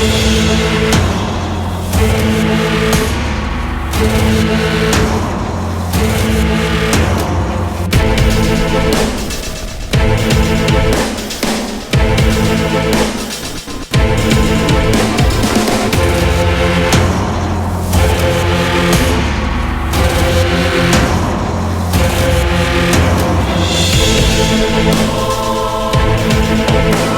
We'll be right.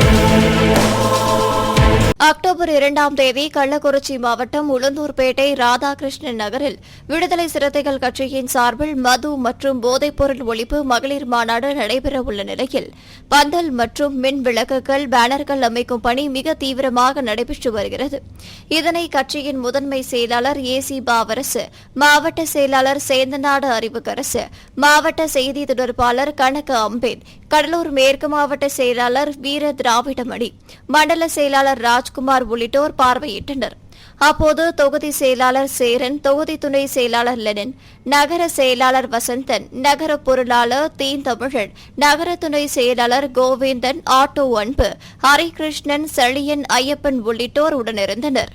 October இரண்டாம் தேதி கள்ளக்குறிச்சி மாவட்டம் உளுந்தூர்பேட்டை ராதாகிருஷ்ணன் நகரில் விடுதலை சிறுத்தைகள் கட்சியின் சார்பில் மது மற்றும் போதைப்பொருள் ஒழிப்பு மகளிர் மாநாடு நடைபெறவுள்ள நிலையில் பந்தல் மற்றும் மின் விளக்குகள் பேனர்கள் அமைக்கும் பணி மிக தீவிரமாக நடைபெற்று வருகிறது. இதனை கட்சியின் முதன்மை செயலாளர் ஏ சி பாவரசு மாவட்ட செயலாளர் சேந்தநாடு அறிவுக்கரசு மாவட்ட செய்தி தொடர்பாளர் கனக அம்பேத் கடலூர் மேற்கு மாவட்ட செயலாளர் வீர திராவிடமணி மண்டல செயலாளர் ராஜ்குமார் உள்ளிட்டோர் பார்வையிட்டனர். அப்போது தொகுதி செயலாளர் சேரன் தொகுதி துணை செயலாளர் லெனின் நகர செயலாளர் வசந்தன் நகர பொருளாளர் தீன் தமிழன் நகர துணை செயலாளர் கோவிந்தன் ஆட்டோ அன்பு ஹரிகிருஷ்ணன் செழியன் ஐயப்பன் உள்ளிட்டோர் உடனிருந்தனர்.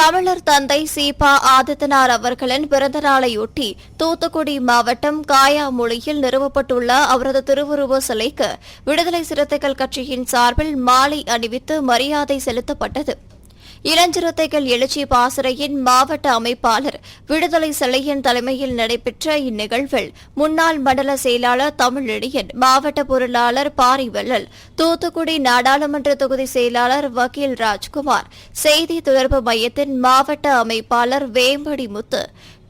தமிழர் தந்தை சீபா ஆதித்தனார் அவர்களின் பிறந்த நாளையொட்டி தூத்துக்குடி மாவட்டம் காயாமொழியில் நிறுவப்பட்டுள்ள அவரது திருவுருவ சிலைக்கு விடுதலை சிறுத்தைகள் கட்சியின் சார்பில் மாலை அணிவித்து மரியாதை செலுத்தப்பட்டது. இளஞ்சிறுத்தைகள் எழுச்சி பாசறையின் மாவட்ட அமைப்பாளர் விடுதலை சிலையின் தலைமையில் நடைபெற்ற இந்நிகழ்வில் முன்னாள் மண்டல செயலாளர் தமிழடியன் மாவட்ட பொருளாளர் பாரிவல்லல் தூத்துக்குடி நாடாளுமன்ற தொகுதி செயலாளர் வக்கீல் ராஜ்குமார் செய்தி தொடர்பு மையத்தின் மாவட்ட அமைப்பாளர் வேம்படி முத்து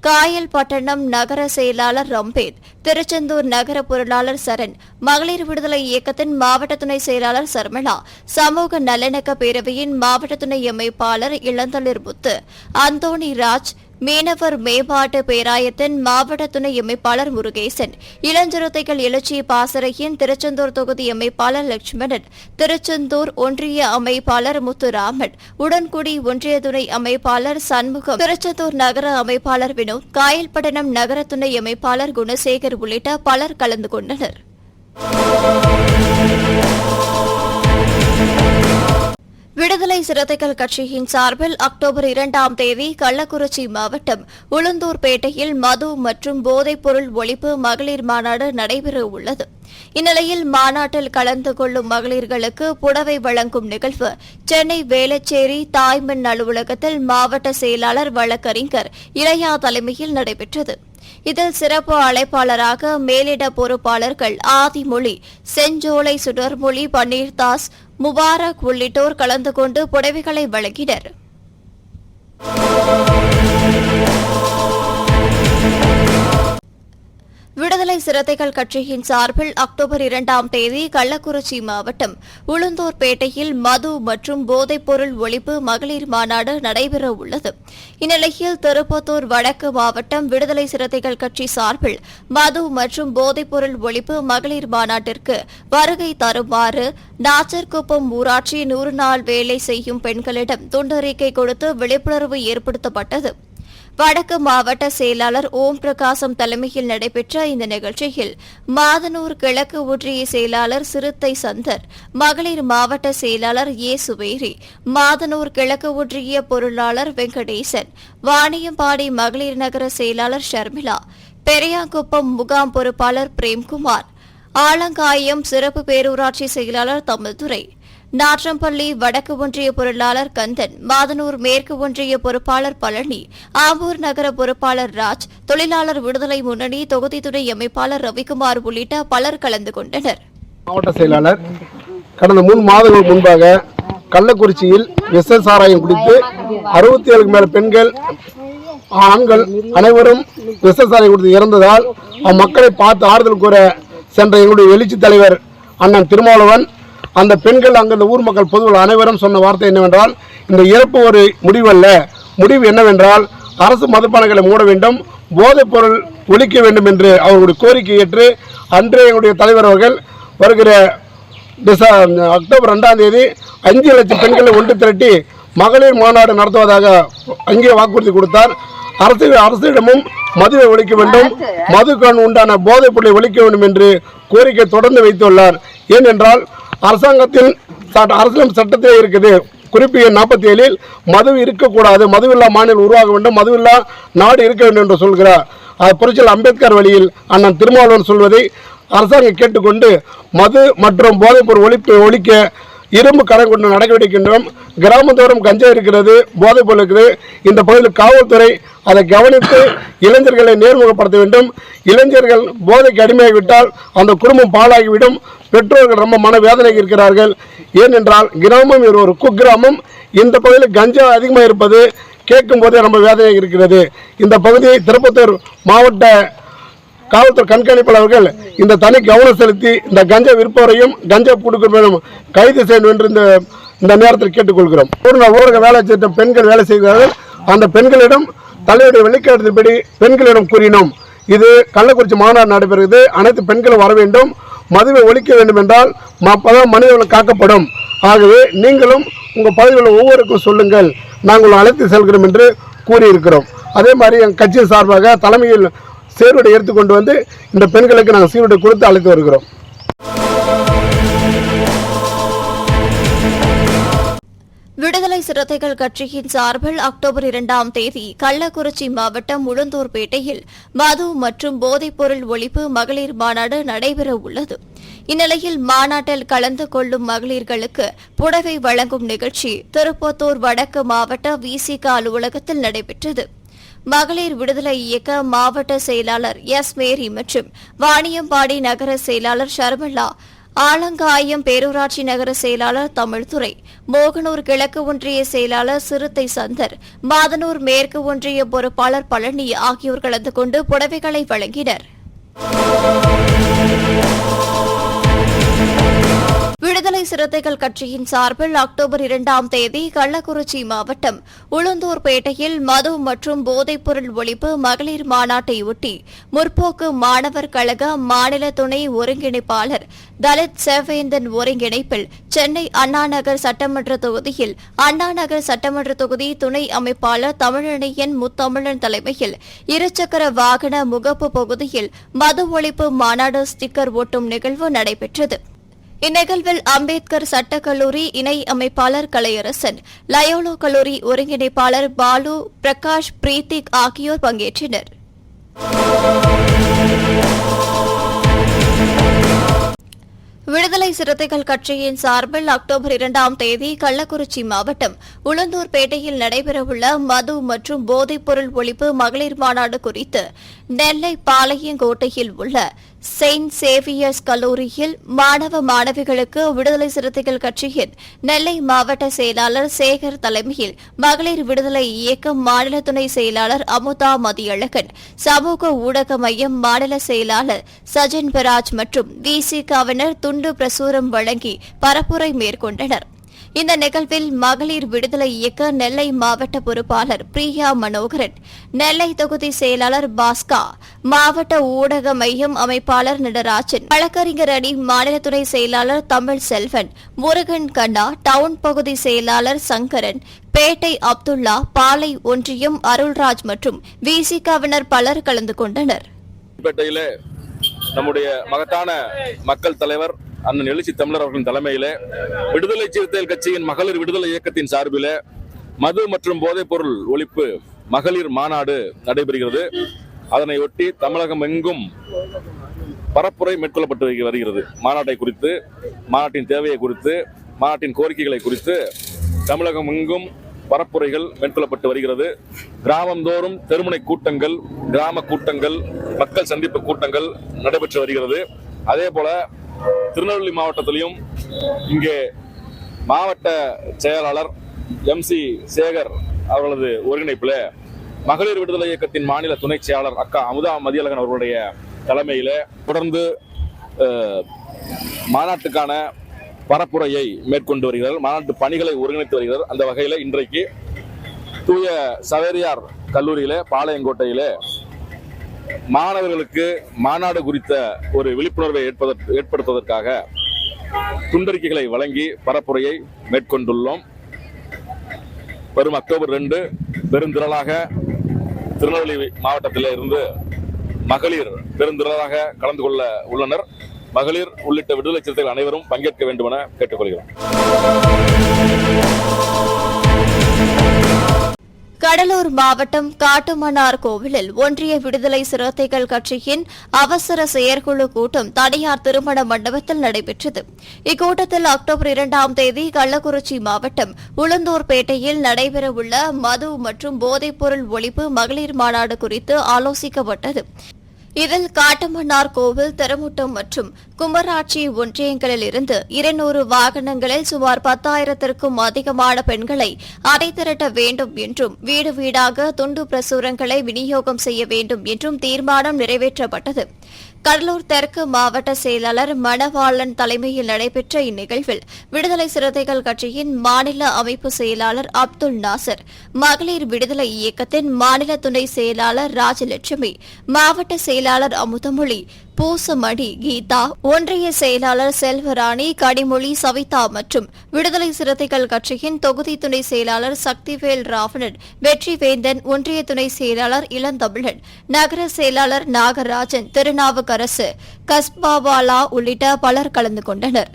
காயல்பட்டணம் நகர செயலாளர் ரம்பேத் திருச்செந்தூர் நகர பொருளாளர் சரண் மகளிர் விடுதலை இயக்கத்தின் மாவட்ட துணை செயலாளர் சர்மிளா சமூக நல்லிணக்க பேரவையின் மாவட்ட துணை அமைப்பாளர் இளந்தளிர் முத்து அந்தோணி ராஜ் மீனவர் மேம்பாட்டு பேராயத்தின் மாவட்ட துணை அமைப்பாளர் முருகேசன் இளஞ்சிறுத்தைகள் எழுச்சி பாசறையின் திருச்செந்தூர் தொகுதி அமைப்பாளர் லட்சுமணன் திருச்செந்தூர் ஒன்றிய அமைப்பாளர் முத்துராமன் உடன்குடி ஒன்றிய துணை அமைப்பாளர் சண்முகம் திருச்செந்தூர் நகர அமைப்பாளர் வினோத் காயல்பட்டணம் நகர துணை அமைப்பாளர் குணசேகர் உள்ளிட்ட பலர் கலந்து கொண்டனர். சிறுத்தைகள் கட்சியின் சார்பில் அக்டோபர் இரண்டாம் தேதி கள்ளக்குறிச்சி மாவட்டம் உளுந்தூர்பேட்டையில் மது மற்றும் போதைப்பொருள் ஒழிப்பு மகளிர் மாநாடு நடைபெற உள்ளது. இந்நிலையில் மாநாட்டில் கலந்து கொள்ளும் மகளிர்களுக்கு புடவை வழங்கும் நிகழ்வு. சென்னை வேளச்சேரி தாய்மண் அலுவலகத்தில் மாவட்ட செயலாளர் வழக்கறிஞர் இளையா தலைமையில் நடைபெற்றது. இதில் சிறப்பு அழைப்பாளராக மேலிட பொறுப்பாளர்கள் ஆதிமொழி செஞ்சோலை சுடர்மொழி பன்னீர்தாஸ் முபாரக் உள்ளிட்டோர் கலந்து கொண்டு புடவைகளை வழங்கினர். சிறுத்தைகள் கட்சியின் சார்பில் அக்டோபர் இரண்டாம் தேதி கள்ளக்குறிச்சி மாவட்டம் உளுந்தூர்பேட்டையில் மது மற்றும் போதைப்பொருள் ஒழிப்பு மகளிர் மாநாடு நடைபெற உள்ளது. இந்நிலையில் திருப்பத்தூர் வடக்கு மாவட்டம் விடுதலை சிறுத்தைகள் கட்சி சார்பில் மது மற்றும் போதைப்பொருள் ஒழிப்பு மகளிர் மாநாட்டிற்கு வருகை தருமாறு நாச்சர்குப்பம் ஊராட்சி நூறு நாள் வேலை செய்யும் பெண்களிடம் துண்டறிக்கை கொடுத்து விழிப்புணர்வு ஏற்படுத்தப்பட்டது. வடக்கு மாவட்ட செயலாளர் ஓம் பிரகாசம் தலைமையில் நடைபெற்ற இந்த நிகழ்ச்சியில் மாதனூர் கிழக்கு ஒன்றிய செயலாளர் சிறுத்தை சந்தர் மகளிர் மாவட்ட செயலாளர் ஏ சுவேரி மாதனூர் கிழக்கு ஒன்றிய பொருளாளர் வெங்கடேசன் வாணியம்பாடி மகளிர் நகர செயலாளர் ஷர்மிளா பெரியாங்குப்பம் முகாம் பொறுப்பாளர் பிரேம்குமார் ஆலங்காயம் சிறப்பு பேரூராட்சி செயலாளர் தமிழ்துரை நாற்றம்பள்ளி வடக்கு ஒன்றிய பொருளாளர் கந்தன் மாதனூர் மேற்கு ஒன்றிய பொறுப்பாளர் பழனி ஆம்பூர் நகர பொறுப்பாளர் ராஜ் தொழிலாளர் விடுதலை முன்னணி தொகுதி துணை அமைப்பாளர் ரவிக்குமார் உள்ளிட்ட பலர் கலந்து கொண்டனர். மாவட்ட செயலாளர் கடந்த மூணு மாதங்களுக்கு முன்பாக கள்ளக்குறிச்சியில் விச சாராயம் குடித்து அறுபத்தி ஏழுக்கு மேல பெண்கள் ஆண்கள் அனைவரும் விஷசாலை கொடுத்து இறந்ததால் அம்மக்களை பார்த்து ஆறுதல் கூற சென்ற எங்களுடைய எழுச்சி தலைவர் அண்ணன் திருமாவளவன் அந்த பெண்கள் அங்குள்ள ஊர் மக்கள் பொதுவில் அனைவரும் சொன்ன வார்த்தை என்னவென்றால் இந்த இறப்பு ஒரு முடிவல்ல. முடிவு என்னவென்றால் அரசு மதுபானங்களை மூட வேண்டும் போதைப் பொருள் ஒழிக்க வேண்டும் என்று அவர்களுடைய கோரிக்கை ஏற்று அன்றே எங்களுடைய தலைவர் அவர்கள் வருகிற டிச அக்டோபர் ரெண்டாம் தேதி அஞ்சு லட்சம் பெண்களை ஒன்று திரட்டி மகளிர் மாநாடு நடத்துவதாக அங்கே வாக்குறுதி கொடுத்தார். அரசு அரசிடமும் மதுவை ஒழிக்க வேண்டும் மதுக்கான உண்டான போதைப் பொருளை ஒழிக்க வேண்டும் என்று கோரிக்கை தொடர்ந்து வைத்துள்ளார். ஏனென்றால் அரசாங்கத்தின் சட்ட- அரசியல் சட்டத்திலே இருக்குது. குறிப்பு எண் நாற்பத்தி ஏழில் மது இருக்கக்கூடாது. மதுவில்லா மாநிலம் உருவாக வேண்டும். மதுவில்லா நாடு இருக்க வேண்டும் என்று சொல்கிறார். அது புரட்சியில் அம்பேத்கர் வழியில் அண்ணன் திருமாவளவன் சொல்வதை அரசாங்கம் கேட்டுக்கொண்டு மது மற்றும் போதைப்பொருள் ஒழிப்பு ஒழிக்க இரும்பு கடன் கொண்டு நடவடிக்கின்றோம் கிராமந்தோறும் கஞ்சா இருக்கிறது போதைப் பொருள் இருக்குது. இந்த பகுதியில் காவல்துறை அதை கவனித்து இளைஞர்களை நேர்முகப்படுத்த வேண்டும். இளைஞர்கள் போதைக்கு அடிமையாகிவிட்டால் அந்த குடும்பம் பாழாகிவிடும். பெற்றோர்கள் ரொம்ப மன வேதனை இருக்கிறார்கள். ஏனென்றால் கிராமம் இது ஒரு குக்கிராமம். இந்த பகுதியில் கஞ்சா அதிகமாக இருப்பது கேட்கும் போதே ரொம்ப வேதனை இருக்கிறது. இந்த பகுதியை திருப்பத்தூர் மாவட்ட காவல்துறை கண்காணிப்பாளர்கள் இந்த தனி கவனம் செலுத்தி இந்த கஞ்சா விற்பவரையும் கஞ்சா கொடுக்கிறவரையும் கைது செய்யணும் என்று இந்த இந்த நேரத்தில் கேட்டுக்கொள்கிறோம். ஒரு ஊரக வேலை திட்டம் பெண்கள் வேலை செய்கிறார்கள். அந்த பெண்களிடம் தலைவருடைய வெள்ளிக்காட்டுப்படி பெண்களிடம் கூறினோம். இது கள்ளக்குறிச்சி மாநாடு நடைபெறுகிறது. அனைத்து பெண்களும் வர வேண்டும். மதுவை ஒழிக்க வேண்டும் என்றால் அப்பதான் மனிதர்கள் காக்கப்படும். ஆகவே நீங்களும் உங்கள் பகுதிகளில் ஒவ்வொருக்கும் சொல்லுங்கள். நாங்கள் அழைத்து செல்கிறோம் என்று கூறியிருக்கிறோம். அதே மாதிரி எங்கள் கட்சியின் சார்பாக தலைமையில் சீருடை எடுத்துக்கொண்டு வந்து இந்த பெண்களுக்கு நாங்கள் சீருடை கொடுத்து அழைத்து வருகிறோம். விடுதலை சிறுத்தைகள் கட்சியின் சார்பில் அக்டோபர் இரண்டாம் தேதி கள்ளக்குறிச்சி மாவட்டம் உளுந்தூர்பேட்டையில் மது மற்றும் போதைப்பொருள் ஒழிப்பு மகளிர் மாநாடு நடைபெற உள்ளது. இந்நிலையில் மாநாட்டில் கலந்து கொள்ளும் மகளிர்களுக்கு புடவை வழங்கும் நிகழ்ச்சி திருப்பத்தூர் வடக்கு மாவட்ட விசிக அலுவலகத்தில் நடைபெற்றது. மகளிர் விடுதலை இயக்க மாவட்ட செயலாளர் எஸ். மேரி மற்றும் வாணியம்பாடி நகர செயலாளர் ஷர்மிளா ஆலங்காயம் பேரூராட்சி நகர செயலாளர் தமிழ்துறை மோகனூர் கிழக்கு ஒன்றிய செயலாளர் சிறுத்தை சந்தர் மாதனூர் மேற்கு ஒன்றிய பொறுப்பாளர் பழனி ஆகியோர் கலந்து கொண்டு புடவைகளை வழங்கினர். விடுதலை சிறுத்தைகள் கட்சியின் சார்பில் அக்டோபர் இரண்டாம் தேதி கள்ளக்குறிச்சி மாவட்டம் உளுந்தூர்பேட்டையில் மது மற்றும் போதைப்பொருள் ஒழிப்பு மகளிர் மாநாட்டையொட்டி முற்போக்கு மாணவர் கழக மாநில துணை ஒருங்கிணைப்பாளர் தலித் சேவேந்தன் ஒருங்கிணைப்பில் சென்னை அண்ணாநகர் சட்டமன்ற தொகுதியில் அண்ணாநகர் சட்டமன்ற தொகுதி துணை அமைப்பாளர் தமிழனையன் முத்தமிழன் தலைமையில் இருசக்கர வாகன முகப்பு பகுதியில் மது ஒழிப்பு மாநாடு ஸ்டிக்கர் ஒட்டும் நிகழ்வு நடைபெற்றது. இந்நிகழ்வில் அம்பேத்கர் சட்டக்கல்லூரி இணை அமைப்பாளர் கலையரசன் லயோலோ கல்லூரி ஒருங்கிணைப்பாளர் பாலு பிரகாஷ் பிரீத்திக் ஆகியோர் பங்கேற்றனர். விடுதலை சிறுத்தைகள் கட்சியின் சார்பில் அக்டோபர் இரண்டாம் தேதி கள்ளக்குறிச்சி மாவட்டம் உளுந்தூர்பேட்டையில் நடைபெறவுள்ள மது மற்றும் போதைப்பொருள் ஒழிப்பு மகளிர் மாநாடு குறித்து நெல்லை பாளையங்கோட்டையில் உள்ள செயின்ட் சேவியர்ஸ் கல்லூரியில் மாணவ மாணவிகளுக்கு விடுதலை சிறுத்தைகள் கட்சியின் நெல்லை மாவட்ட செயலாளர் சேகர் தலைமையில் மகளிர் விடுதலை இயக்கம் மாநில துணை செயலாளர் அமுதா மதியழகன் சமூக ஊடக மையம் மாநில செயலாளர் சஜன் பராஜ் மற்றும் விசிகாவினர் துண்டு பிரசுரம் வழங்கி பரப்புரை மேற்கொண்டனர். இந்த நிகழ்வில் மகளிர் விடுதலை இயக்க நெல்லை மாவட்ட பொறுப்பாளர் பிரியா மனோகரன் நெல்லை தொகுதி செயலாளர் பாஸ்கா மாவட்ட ஊடக மையம் அமைப்பாளர் நடராஜன் வழக்கறிஞர் அணி மாநில துணை செயலாளர் தமிழ் செல்வன் முருகன் கண்ணா டவுன் பகுதி செயலாளர் சங்கரன் பேட்டை அப்துல்லா பாலை ஒன்றியம் அருள்ராஜ் மற்றும் விசிகாவினர் பலர் கலந்து கொண்டனர். நம்முடைய மகத்தான மக்கள் தலைவர் அண்ணன் எழுச்சி தமிழர் அவர்களின் தலைமையிலே விடுதலை சிறுத்தைகள் கட்சியின் மகளிர் விடுதலை இயக்கத்தின் சார்பிலே மது மற்றும் போதைப் பொருள் ஒழிப்பு மகளிர் மாநாடு நடைபெறுகிறது. அதனை ஒட்டி தமிழகம் எங்கும் பரப்புரை மேற்கொள்ளப்பட்டு வருகிறது. மாநாட்டை குறித்து மாநாட்டின் தேவையை குறித்து மாநாட்டின் கோரிக்கைகளை குறித்து தமிழகம் எங்கும் பரப்புரைகள் மேற்கொள்ளப்பட்டு வருகிறது. கிராமந்தோறும் தெருமுனை கூட்டங்கள் கிராம கூட்டங்கள் மக்கள் சந்திப்பு கூட்டங்கள் நடைபெற்று வருகிறது. அதே போல திருநெல்வேலி மாவட்டத்திலையும் இங்கே மாவட்ட செயலாளர் எம் சி சேகர் அவர்களது ஒருங்கிணைப்பில் மகளிர் விடுதலை இயக்கத்தின் மாநில துணை செயலாளர் அக்கா அமுதா மதியழகன் அவர்களுடைய தலைமையில் தொடர்ந்து மாநாட்டுக்கான பரப்புரையை மேற்கொண்டு வருகிறார். மாநாட்டு பணிகளை ஒருங்கிணைத்து வருகிறார். அந்த வகையில் இன்றைக்கு தூய சவேரியார் கல்லூரியில பாளையங்கோட்டையில மாணவர்களுக்கு மாநாடு குறித்த ஒரு விழிப்புணர்வை ஏற்படுத்துவதற்காக துண்டறிக்கைகளை வழங்கி பரப்புரையை மேற்கொண்டுள்ளோம். வரும் அக்டோபர் ரெண்டு பெருந்திரளாக திருநெல்வேலி மாவட்டத்தில் இருந்து மகளிர் பெருந்திரளாக கலந்து கொள்ள உள்ளனர். மகளிர் உள்ளிட்ட விடுதலை சிறுத்தைகள் அனைவரும் பங்கேற்க வேண்டும் என கேட்டுக்கொள்கிறோம். கடலூர் மாவட்டம் காட்டுமன்னார் கோவிலில் ஒன்றிய விடுதலை சிறுத்தைகள் கட்சியின் அவசர செயற்குழு கூட்டம் தனியார் திருமண மண்டபத்தில் நடைபெற்றது. இக்கூட்டத்தில் அக்டோபர் இரண்டாம் தேதி கள்ளக்குறிச்சி மாவட்டம் உளுந்தூர்பேட்டையில் நடைபெறவுள்ள மது மற்றும் போதைப்பொருள் ஒழிப்பு மகளிர் மாநாடு குறித்து ஆலோசிக்கப்பட்டது. இதில் காட்டுமன்னார் கோவில் திருமுட்டம் மற்றும் கும்பராட்சி ஒன்றியங்களில் இருந்து இருநூறு வாகனங்களில் சுமார் பத்தாயிரத்திற்கும் அதிகமான பெண்களை அடைதிரட்ட வேண்டும் என்றும் வீடு வீடாக துண்டு பிரசுரங்களை விநியோகம் செய்ய வேண்டும் என்றும் தீர்மானம் நிறைவேற்றப்பட்டது. கடலூர் தெற்கு மாவட்ட செயலாளர் மணவாளன் தலைமையில் நடைபெற்ற இந்நிகழ்வில் விடுதலை சிறுத்தைகள் கட்சியின் மாநில அமைப்பு செயலாளர் அப்துல் நாசர் மகளிர் விடுதலை இயக்கத்தின் மாநில துணை செயலாளர் ராஜலட்சுமி மாவட்ட செயலாளர் அமுதமொழி பூசமணி கீதா ஒன்றிய செயலாளர் செல்வராணி கனிமொழி சவிதா மற்றும் விடுதலை சிறுத்தைகள் கட்சியின் தொகுதி துணை செயலாளர் சக்திவேல் ராவணன் வெற்றிவேந்தன் ஒன்றிய துணை செயலாளர் இளந்தமிழன் நகர செயலாளர் நாகராஜன் திருநாவுக்கரசு கஸ்பாவாலா உள்ளிட்ட பலர் கலந்து கொண்டனர்.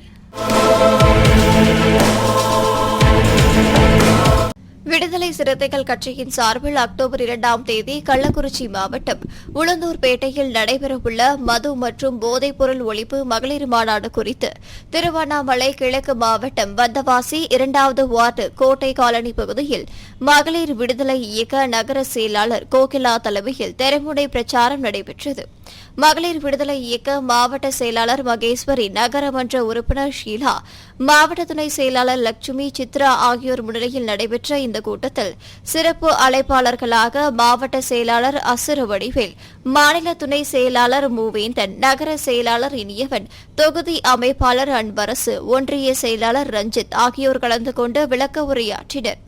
விடுதலை சிறுத்தைகள் கட்சியின் சார்பில் அக்டோபர் இரண்டாம் தேதி கள்ளக்குறிச்சி மாவட்டம் உளுந்தூர்பேட்டையில் நடைபெறவுள்ள மது மற்றும் போதைப்பொருள் ஒழிப்பு மகளிர் மாநாடு குறித்து திருவண்ணாமலை கிழக்கு மாவட்டம் வந்தவாசி இரண்டாவது வார்டு கோட்டை காலனி பகுதியில் மகளிர் விடுதலை இயக்க நகர செயலாளர் கோகிலா தலைமையில் தெருமுனை பிரச்சாரம் நடைபெற்றது. மகளிர் விடுதலை இயக்க மாவட்ட செயலாளர் மகேஸ்வரி நகரமன்ற உறுப்பினர் ஷீலா மாவட்ட துணை செயலாளர் லட்சுமி சித்ரா ஆகியோர் முன்னிலையில் நடைபெற்ற இந்த கூட்டத்தில் சிறப்பு அழைப்பாளர்களாக மாவட்ட செயலாளர் அசுர வடிவேல் மாநில துணை செயலாளர் மூவேந்தன் நகர செயலாளர் இனியவன் தொகுதி அமைப்பாளர் அன்பரசு ஒன்றிய செயலாளர் ரஞ்சித் ஆகியோர் கலந்து கொண்டு விளக்க உரையாற்றினர்.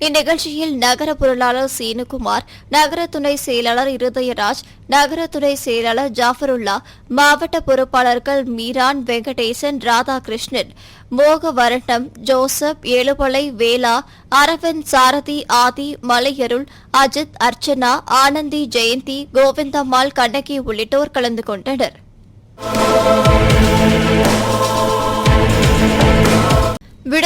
இந்நிகழ்ச்சியில் நகர பொருளாளர் சீனுகுமார் நகர துணை செயலாளர் இருதயராஜ் நகர துணை செயலாளர் ஜாஃபருல்லா மாவட்ட பொறுப்பாளர்கள் மீரான் வெங்கடேசன் ராதாகிருஷ்ணன் மோகவரட்டம் ஜோசப் ஏழுமலை வேலா அரவிந்த் சாரதி ஆதி மலையருள் அஜித் அர்ச்சனா ஆனந்தி ஜெயந்தி கோவிந்தம்மாள் கண்ணகி உள்ளிட்டோர் கலந்து கொண்டனர்.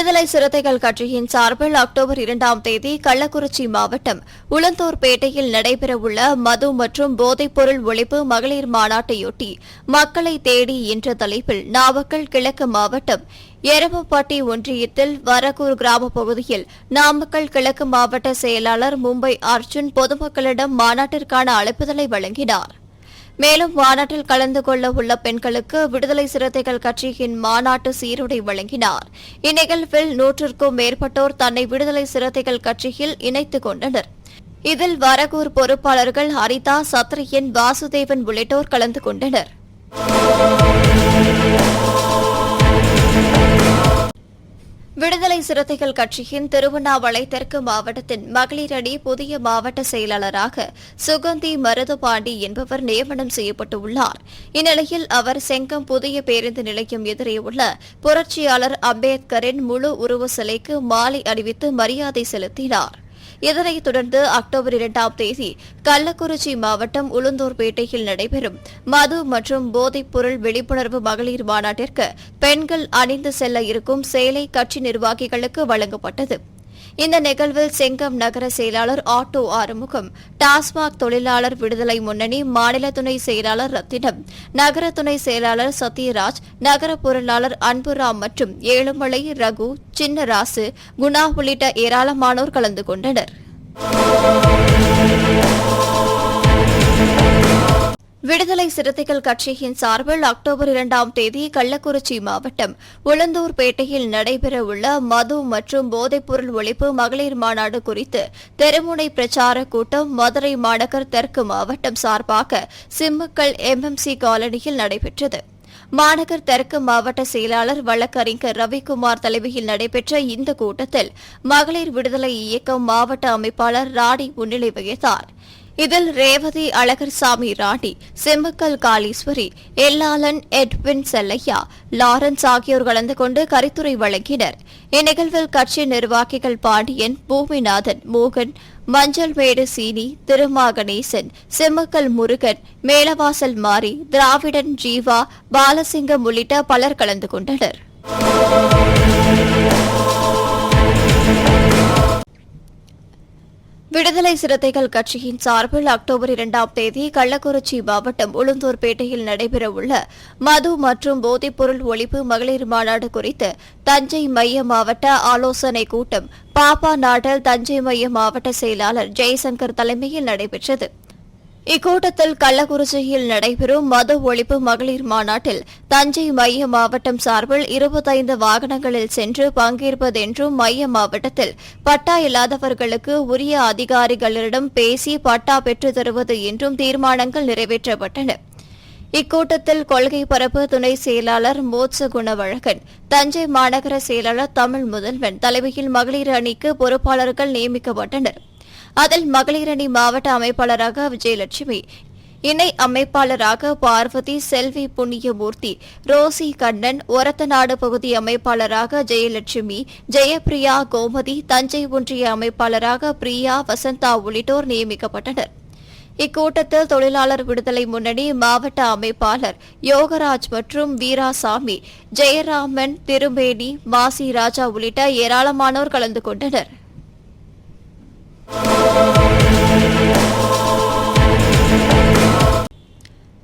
விடுதலை சிறுத்தைகள் கட்சியின் சார்பில் அக்டோபர் இரண்டாம் தேதி கள்ளக்குறிச்சி மாவட்டம் உளந்தூர்பேட்டையில் நடைபெறவுள்ள மது மற்றும் போதைப்பொருள் ஒழிப்பு மகளிர் மாநாட்டையொட்டி மக்களை தேடி என்ற தலைப்பில் நாமக்கல் கிழக்கு மாவட்டம் எரமப்பட்டி ஒன்றியத்தில் வரகூர் கிராம பகுதியில் நாமக்கல் கிழக்கு மாவட்ட செயலாளர் மும்பை அர்ஜுன் பொதுமக்களிடம் மாநாட்டிற்கான அழைப்புதலை வழங்கினார். மேலும் மாநாட்டில் கலந்து கொள்ள உள்ள பெண்களுக்கு விடுதலை சிறுத்தைகள் கட்சியின் மாநாட்டு சீருடை வழங்கினார். இந்நிகழ்வில் நூற்றுக்கும் மேற்பட்டோர் தன்னை விடுதலை சிறுத்தைகள் கட்சியில் இணைத்துக் கொண்டனர். இதில் வரகூர் பொறுப்பாளர்கள் ஹரிதா சத்ரியன் வாசுதேவன் உள்ளிட்டோர் கலந்து கொண்டனர். விடுதலை சிறுத்தைகள் கட்சியின் திருவண்ணாமலை தெற்கு மாவட்டத்தின் மகளிர் அணி புதிய மாவட்ட செயலாளராக சுகந்தி மருதுபாண்டி என்பவர் நியமனம் செய்யப்பட்டுள்ளார். இந்நிலையில் அவர் செங்கம் புதிய பேருந்து நிலையம் எதிரே உள்ள புரட்சியாளர் அம்பேத்கரின் முழு உருவ சிலைக்கு மாலை அணிவித்து மரியாதை செலுத்தினார். இதனைத் தொடர்ந்து அக்டோபர் இரண்டாம் தேதி கள்ளக்குறிச்சி மாவட்டம் உளுந்தூர்பேட்டையில் நடைபெறும் மது மற்றும் போதைப்பொருள் விழிப்புணர்வு மகளிர் மாநாட்டிற்கு பெண்கள் அணிந்து செல்ல இருக்கும் சேலை கட்சி நிர்வாகிகளுக்கு வழங்கப்பட்டது. இந்த நிகழ்வில் செங்கம் நகர செயலாளர் ஆட்டோ ஆறுமுகம் டாஸ்மாக் தொழிலாளர் விடுதலை முன்னணி மாநில துணை செயலாளர் ரத்தினம் நகர துணை செயலாளர் சத்யராஜ் நகர பொருளாளர் அன்புராம் மற்றும் ஏழுமலை ரகு சின்னராசு குணா உள்ளிட்ட ஏராளமானோர் கலந்து கொண்டனர். விடுதலை சிறுத்தைகள் கட்சியின் சார்பில் அக்டோபர் இரண்டாம் தேதி கள்ளக்குறிச்சி மாவட்டம் உளந்தூர்பேட்டையில் நடைபெறவுள்ள மது மற்றும் போதைப்பொருள் ஒழிப்பு மகளிர் மாநாடு குறித்து தெருமுனை பிரச்சார கூட்டம் மதுரை மாநகர் தெற்கு மாவட்டம் சார்பாக சிம்மக்கல் எம்எம்சி காலனியில் நடைபெற்றது. மாநகர் தெற்கு மாவட்ட செயலாளர் வழக்கறிஞர் ரவிக்குமார் தலைமையில் நடைபெற்ற இந்த கூட்டத்தில் மகளிர் விடுதலை இயக்கம் மாவட்ட அமைப்பாளர் ராணி முன்னிலை வகித்தார். இதில் ரேவதி அழகர்சாமி ராணி செம்மக்கல் காளீஸ்வரி எல்லாளன் எட்வின் செல்லையா லாரன்ஸ் ஆகியோர் கலந்து கொண்டு கரித்துரை வழங்கினர். இந்நிகழ்வில் கட்சி நிர்வாகிகள் பாண்டியன் பூமிநாதன் மோகன் மஞ்சள் மேடு சீனி திருமாகணேசன் செம்மக்கல் முருகன் மேலவாசல் மாரி திராவிடன் ஜீவா பாலசிங்கம் உள்ளிட்ட பலர் கலந்து கொண்டனர். விடுதலை சிறுத்தைகள் கட்சியின் சார்பில் அக்டோபர் இரண்டாம் தேதி கள்ளக்குறிச்சி மாவட்டம் உளுந்தூர்பேட்டையில் நடைபெறவுள்ள மது மற்றும் போதைப்பொருள் ஒழிப்பு மகளிர் மாநாடு குறித்து தஞ்சை மைய மாவட்ட ஆலோசனைக் கூட்டம் பாப்பா நாடல் தஞ்சை மைய மாவட்ட செயலாளர் ஜெய்சங்கர் தலைமையில் நடைபெற்றது. இக்கூட்டத்தில் கள்ளக்குறிச்சியில் நடைபெறும் மது ஒழிப்பு மகளிர் மாநாட்டில் தஞ்சை மைய மாவட்டம் சார்பில் இருபத்தைந்து வாகனங்களில் சென்று பங்கேற்பதென்றும் மைய மாவட்டத்தில் பட்டா இல்லாதவர்களுக்கு உரிய அதிகாரிகளிடம் பேசி பட்டா பெற்றுத் தருவது என்றும் தீர்மானங்கள் நிறைவேற்றப்பட்டன. இக்கூட்டத்தில் கொள்கை பரப்பு துணை செயலாளர் மோட்ச குணவழகன் தஞ்சை மாநகர செயலாளர் தமிழ் முதல்வன் தலைமையில் மகளிர் அணிக்கு பொறுப்பாளர்கள் நியமிக்கப்பட்டனர். அதில் மகளிரணி மாவட்ட அமைப்பாளராக விஜயலட்சுமி இணை அமைப்பாளராக பார்வதி செல்வி புண்ணியமூர்த்தி ரோசி கண்ணன் ஒரத்தநாடு பகுதி அமைப்பாளராக ஜெயலட்சுமி ஜெயபிரியா கோமதி தஞ்சை ஒன்றிய அமைப்பாளராக பிரியா வசந்தா உள்ளிட்டோர் நியமிக்கப்பட்டனர். இக்கூட்டத்தில் தொழிலாளர் விடுதலை முன்னணி மாவட்ட அமைப்பாளர் யோகராஜ் மற்றும் வீராசாமி ஜெயராமன் திருமேனி மாசி ராஜா உள்ளிட்ட ஏராளமானோர் கலந்து கொண்டனர்.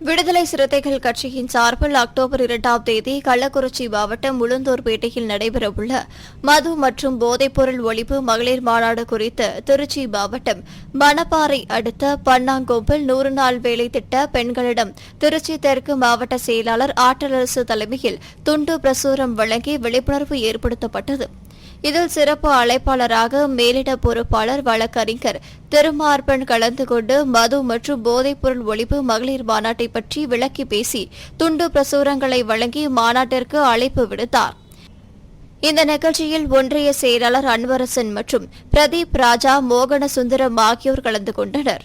விடுதலை சிறுத்தைகள் கட்சியின் சார்பில் அக்டோபர் இரண்டாம் தேதி கள்ளக்குறிச்சி மாவட்டம் உளுந்தூர்பேட்டையில் நடைபெறவுள்ள மது மற்றும் போதைப்பொருள் ஒழிப்பு மகளிர் மாநாடு குறித்து திருச்சி மாவட்டம் மணப்பாறை அடுத்த பன்னாங்கோம்பில் நூறு நாள் வேலை திட்ட பெண்களிடம் திருச்சி தெற்கு மாவட்ட செயலாளர் ஆற்றலரசு தலைமையில் துண்டு பிரசுரம் வழங்கி விழிப்புணர்வு ஏற்படுத்தப்பட்டது. இதில் சிறப்பு அழைப்பாளராக மேலிட பொறுப்பாளர் வழக்கறிஞர் திருமார்பன் கலந்து கொண்டு மது மற்றும் போதைப்பொருள் ஒழிப்பு மகளிர் மாநாட்டை பற்றி விளக்கி பேசி துண்டு பிரசுரங்களை வழங்கி மாநாட்டிற்கு அழைப்பு விடுத்தார். இந்த நிகழ்ச்சியில் ஒன்றிய செயலாளர் அன்வரசன் மற்றும் பிரதீப் ராஜா மோகன சுந்தரம் ஆகியோர் கலந்து கொண்டனர்.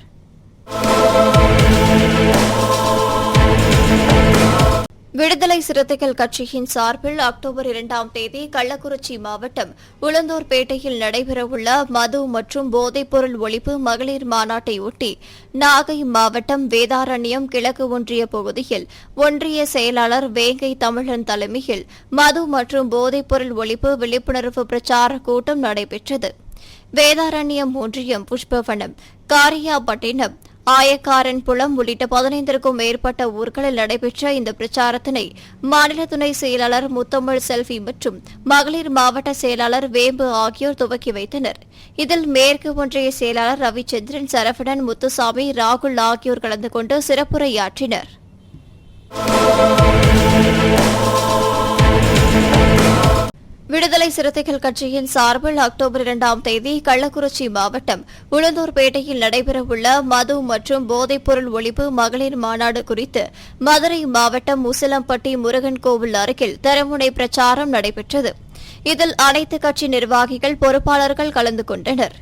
விடுதலை சிறுத்தைகள் கட்சியின் சார்பில் அக்டோபர் இரண்டாம் தேதி கள்ளக்குறிச்சி மாவட்டம் உளுந்தூர்பேட்டையில் நடைபெறவுள்ள மது மற்றும் போதைப்பொருள் ஒழிப்பு மகளிர் மாநாட்டையொட்டி நாகை மாவட்டம் வேதாரண்யம் கிழக்கு ஒன்றிய பகுதியில் ஒன்றிய செயலாளர் வேங்கை தமிழன் தலைமையில் மது மற்றும் போதைப்பொருள் ஒழிப்பு விழிப்புணர்வு பிரச்சார கூட்டம் நடைபெற்றது. வேதாரண்யம் ஒன்றியம் புஷ்பவனம் காரியாபட்டினம் ஆயக்காரன் புலம் உள்ளிட்ட பதினைந்திற்கும் மேற்பட்ட ஊர்களில் நடைபெற்ற இந்த பிரச்சாரத்தினை மாநில துணை செயலாளர் முத்தமிழ் செல்வி மற்றும் மகளிர் மாவட்ட செயலாளர் வேம்பு ஆகியோர் துவக்கி வைத்தனர். இதில் மேற்கு ஒன்றிய செயலாளர் ரவிச்சந்திரன் சரவணன் முத்துசாமி ராகுல் ஆகியோர் கலந்து கொண்டு சிறப்புரையாற்றினர். விடுதலை சிறுத்தைகள் கட்சியின் சார்பில் அக்டோபர் இரண்டாம் தேதி கள்ளக்குறிச்சி மாவட்டம் உளுந்தூர்பேட்டையில் நடைபெறவுள்ள மது மற்றும் போதைப்பொருள் ஒழிப்பு மகளிர் மாநாடு குறித்து மதுரை மாவட்டம் முசிலம்பட்டி முருகன் கோவில் அருகில் தரமுனை பிரச்சாரம் நடைபெற்றது. இதில் அனைத்து கட்சி நிர்வாகிகள் பொறுப்பாளர்கள் கலந்து கொண்டனர்.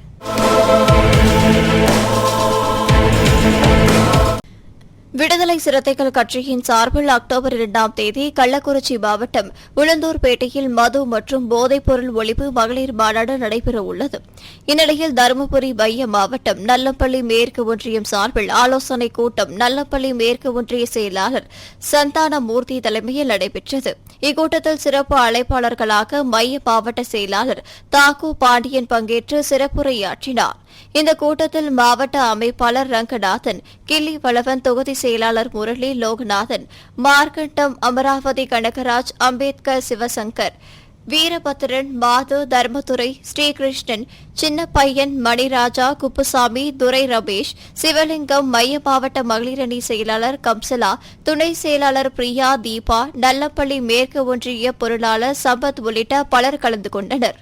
விடுதலை சிறுத்தைகள் கட்சியின் சார்பில் அக்டோபர் இரண்டாம் தேதி கள்ளக்குறிச்சி மாவட்டம் உளுந்தூர்பேட்டையில் மது மற்றும் போதைப்பொருள் ஒழிப்பு மகளிர் மாநாடு நடைபெறவுள்ளது இந்நிலையில் தருமபுரி மைய மாவட்டம் நல்லப்பள்ளி மேற்கு ஒன்றியம் சார்பில் ஆலோசனைக் கூட்டம் நல்லப்பள்ளி மேற்கு ஒன்றிய செயலாளர் சந்தானமூர்த்தி தலைமையில் நடைபெற்றது. இக்கூட்டத்தில் சிறப்பு அழைப்பாளர்களாக மைய மாவட்ட செயலாளர் தாக்கு பாண்டியன் பங்கேற்று சிறப்புரையாற்றினார். இந்த கூட்டத்தில் மாவட்ட அமைப்பாளர் ரங்கநாதன் கிள்ளி வளவன் தொகுதி செயலாளர் முரளி லோகநாதன் மார்க்கண்டம் அமராவதி கனகராஜ் அம்பேத்கர் சிவசங்கர் வீரபத்திரன் மாது தர்மதுரை ஸ்ரீகிருஷ்ணன் சின்னப்பையன் மணிராஜா குப்புசாமி துரை ரமேஷ் சிவலிங்கம் மைய மாவட்ட மகளிரணி செயலாளர் கம்சலா துணை செயலாளர் பிரியா தீபா நல்லப்பள்ளி மேற்கு ஒன்றிய பொருளாளர் சம்பத் உள்ளிட்ட பலர் கலந்து கொண்டனர்.